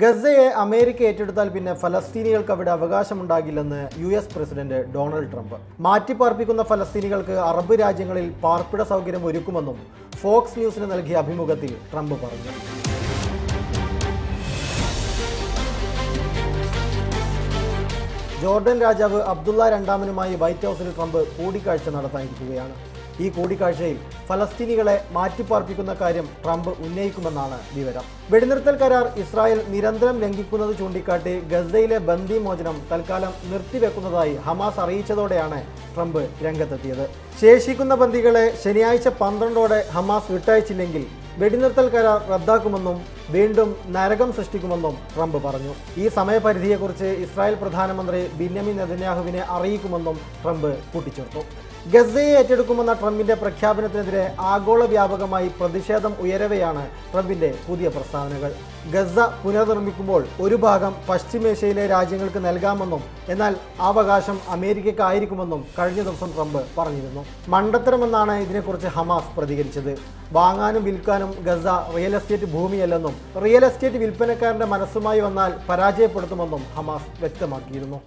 ഗസയെ America ഏറ്റെടുത്താൽ പിന്നെ ഫലസ്തീനികൾക്ക് അവിടെ അവകാശമുണ്ടാകില്ലെന്ന് U S president Donald Trump. മാറ്റിപ്പാർപ്പിക്കുന്ന ഫലസ്തീനികൾക്ക് അറബ് രാജ്യങ്ങളിൽ പാർപ്പിട സൗകര്യം ഒരുക്കുമെന്നും ഫോക്സ് ന്യൂസിന് നൽകിയ അഭിമുഖത്തിൽ ട്രംപ് പറഞ്ഞു. ജോർഡൻ രാജാവ് അബ്ദുള്ള രണ്ടാമനുമായി വൈറ്റ് ഹൗസിൽ ട്രംപ് കൂടിക്കാഴ്ച നടത്താനിരിക്കുകയാണ്. ഈ കൂടിക്കാഴ്ചയിൽ ഫലസ്തീനികളെ മാറ്റിപ്പാർപ്പിക്കുന്ന കാര്യം ട്രംപ് ഉന്നയിക്കുമെന്നാണ് വിവരം. വെടിനിർത്തൽ കരാർ ഇസ്രായേൽ നിരന്തരം ലംഘിക്കുന്നത് ചൂണ്ടിക്കാട്ടി ഗസയിലെ ബന്ദി മോചനം തൽക്കാലം നിർത്തിവെക്കുന്നതായി ഹമാസ് അറിയിച്ചതോടെയാണ് ട്രംപ് രംഗത്തെത്തിയത്. ശേഷിക്കുന്ന ബന്ദികളെ ശനിയാഴ്ച പന്ത്രണ്ടോടെ ഹമാസ് വിട്ടയച്ചില്ലെങ്കിൽ വെടിനിർത്തൽ കരാർ റദ്ദാക്കുമെന്നും വീണ്ടും നരകം സൃഷ്ടിക്കുമെന്നും ട്രംപ് പറഞ്ഞു. ഈ സമയപരിധിയെക്കുറിച്ച് ഇസ്രായേൽ പ്രധാനമന്ത്രി ബിന്യമിൻ നെതന്യാഹുവിനെ അറിയിക്കുമെന്നും ട്രംപ് കൂട്ടിച്ചേർത്തു. ഗസയെ ഏറ്റെടുക്കുമെന്ന ട്രംപിന്റെ പ്രഖ്യാപനത്തിനെതിരെ ആഗോള വ്യാപകമായി പ്രതിഷേധം ഉയരവെയാണ് ട്രംപിന്റെ പുതിയ പ്രസ്താവനകൾ. ഗസ പുനർനിർമ്മിക്കുമ്പോൾ ഒരു ഭാഗം പശ്ചിമേഷ്യയിലെ രാജ്യങ്ങൾക്ക് നൽകാമെന്നും എന്നാൽ അവകാശം അമേരിക്കയ്ക്കായിരിക്കുമെന്നും കഴിഞ്ഞ ദിവസം ട്രംപ് പറഞ്ഞിരുന്നു. മണ്ടത്തരമെന്നാണ് ഇതിനെക്കുറിച്ച് ഹമാസ് പ്രതികരിച്ചത്. വാങ്ങാനും വിൽക്കാനും ഗസ റിയൽ എസ്റ്റേറ്റ് ഭൂമിയല്ലെന്നും റിയൽ എസ്റ്റേറ്റ് വിൽപ്പനക്കാരന്റെ മനസ്സുമായി വന്നാൽ പരാജയപ്പെടുത്തുമെന്നും ഹമാസ് വ്യക്തമാക്കിയിരുന്നു.